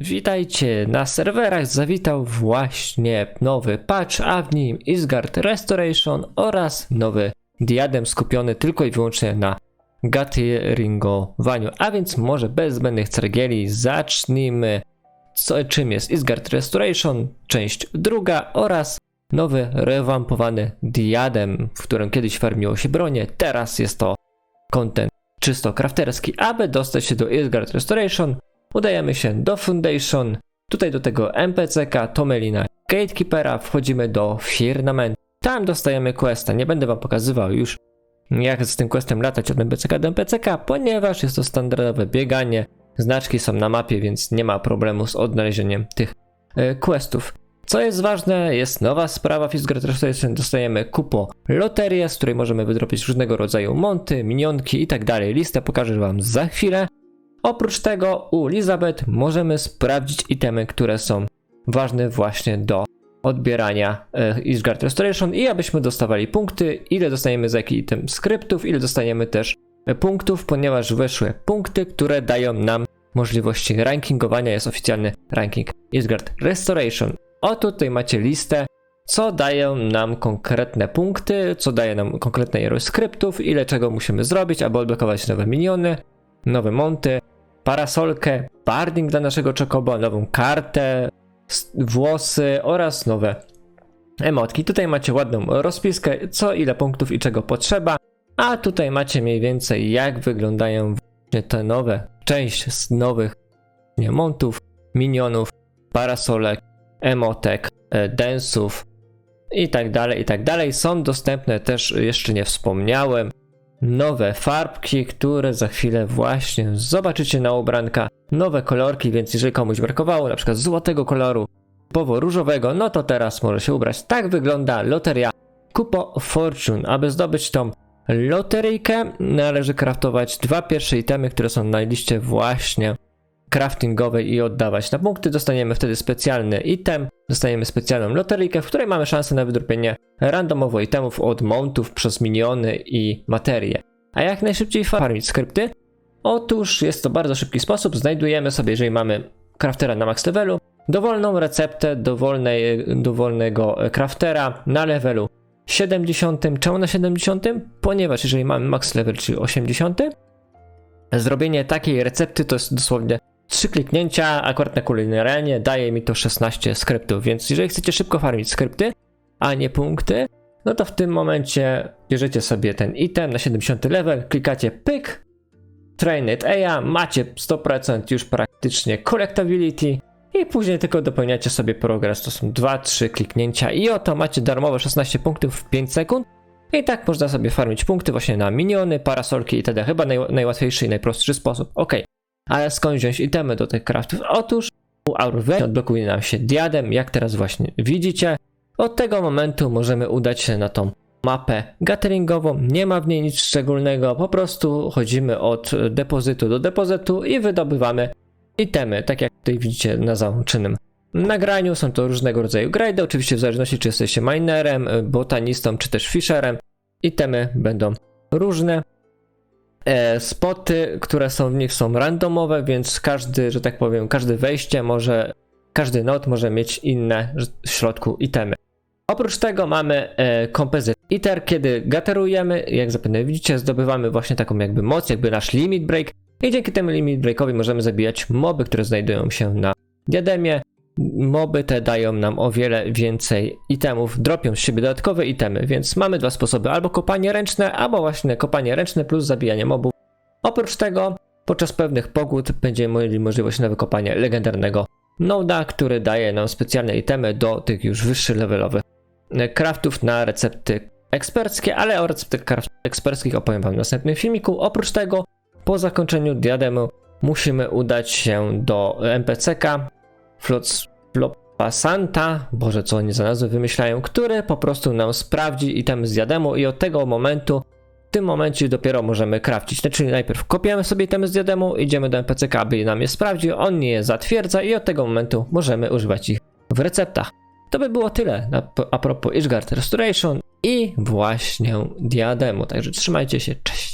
Witajcie, na serwerach zawitał właśnie nowy patch, a w nim Isgard Restoration oraz nowy diadem skupiony tylko i wyłącznie na gateringowaniu. A więc może bez zbędnych cergieli zacznijmy co, czym jest Isgard Restoration, część druga oraz nowy rewampowany diadem, w którym kiedyś farmiło się bronie, teraz jest to content czysto crafterski. Aby dostać się do Isgard Restoration, udajemy się do Foundation, tutaj do tego NPCK, Tomelina Gatekeepera, wchodzimy do Firmament, tam dostajemy questa, nie będę wam pokazywał już jak z tym questem latać od NPCK do NPCK, ponieważ jest to standardowe bieganie, znaczki są na mapie, więc nie ma problemu z odnalezieniem tych e, questów. Co jest ważne, jest nowa sprawa w dostajemy kupo loterię, z której możemy wydropić różnego rodzaju monty, minionki i tak dalej. Listę pokażę wam za chwilę. Oprócz tego u Elizabeth możemy sprawdzić itemy, które są ważne właśnie do odbierania e, Isgard Restoration i abyśmy dostawali punkty, ile dostajemy za jaki item skryptów, ile dostajemy też e, punktów, ponieważ weszły punkty, które dają nam możliwości rankingowania, jest oficjalny ranking Isgard Restoration. O tutaj macie listę, co dają nam konkretne punkty, co daje nam konkretne ilość skryptów, ile czego musimy zrobić, aby odblokować nowe miniony, nowe monty, parasolkę, barding dla naszego czokoba, nową kartę, włosy oraz nowe emotki. Tutaj macie ładną rozpiskę, co ile punktów i czego potrzeba, a tutaj macie mniej więcej jak wyglądają właśnie te nowe, część z nowych montów, minionów, parasolek, emotek, e, densów i tak dalej, i tak dalej. Są dostępne też, jeszcze nie wspomniałem, nowe farbki, które za chwilę właśnie zobaczycie na ubranka. Nowe kolorki, więc jeżeli komuś brakowało na przykład złotego koloru, powo różowego, no to teraz może się ubrać. Tak wygląda loteria Kupo Fortune. Aby zdobyć tą loteryjkę, należy craftować dwa pierwsze itemy, które są na liście właśnie craftingowej i oddawać na punkty. Dostaniemy wtedy specjalny item, dostaniemy specjalną loteryjkę, w której mamy szansę na wydropienie randomowo itemów od mountów przez miniony i materie. A jak najszybciej farmić skrypty? Otóż jest to bardzo szybki sposób. Znajdujemy sobie, jeżeli mamy craftera na max levelu, dowolną receptę dowolnej, dowolnego craftera na levelu 70. Czemu na 70? Ponieważ jeżeli mamy max level, czyli 80, zrobienie takiej recepty to jest dosłownie 3 kliknięcia, akurat na kulinarianie daje mi to 16 skryptów, więc jeżeli chcecie szybko farmić skrypty, a nie punkty, no to w tym momencie bierzecie sobie ten item na 70 level, klikacie pyk, train it AI, macie 100% już praktycznie collectability i później tylko dopełniacie sobie progres, to są 2-3 kliknięcia i oto macie darmowe 16 punktów w 5 sekund i tak można sobie farmić punkty właśnie na miniony, parasolki itd. Chyba naj, najłatwiejszy i najprostszy sposób. Ok, ale skąd wziąć itemy do tych craftów? Otóż u Aurwe odblokuje nam się diadem, jak teraz właśnie widzicie. Od tego momentu możemy udać się na tą mapę gatheringową. Nie ma w niej nic szczególnego, po prostu chodzimy od depozytu do depozytu i wydobywamy itemy, tak jak tutaj widzicie na załączonym nagraniu. Są to różnego rodzaju grajdy, oczywiście w zależności czy jesteście minerem, botanistą czy też fisherem. Itemy będą różne. E, spoty, które są w nich są randomowe, więc każdy, że tak powiem, każde wejście może, każdy node może mieć inne w środku itemy. Oprócz tego mamy e, kompozyt iter, kiedy gaterujemy, jak zapewne widzicie, zdobywamy właśnie taką jakby moc, jakby nasz limit break i dzięki temu limit breakowi możemy zabijać moby, które znajdują się na diademie. Moby te dają nam o wiele więcej itemów, dropią z siebie dodatkowe itemy, więc mamy dwa sposoby, albo kopanie ręczne, albo właśnie kopanie ręczne plus zabijanie mobów. Oprócz tego, podczas pewnych pogód będziemy mieli możliwość na wykopanie legendarnego noda, który daje nam specjalne itemy do tych już wyższych levelowych craftów na recepty eksperckie, ale o receptach eksperckich opowiem wam w następnym filmiku. Oprócz tego, po zakończeniu diademu musimy udać się do NPCK Flopasanta, boże co oni za nazwy wymyślają, który po prostu nam sprawdzi item z diademu i od tego momentu, w tym momencie dopiero możemy crafcić. Czyli najpierw kopiemy sobie itemy z diademu, idziemy do NPCK, aby nam je sprawdził, on je zatwierdza i od tego momentu możemy używać ich w receptach. To by było tyle a propos Ishgard Restoration i właśnie diademu. Także trzymajcie się, cześć.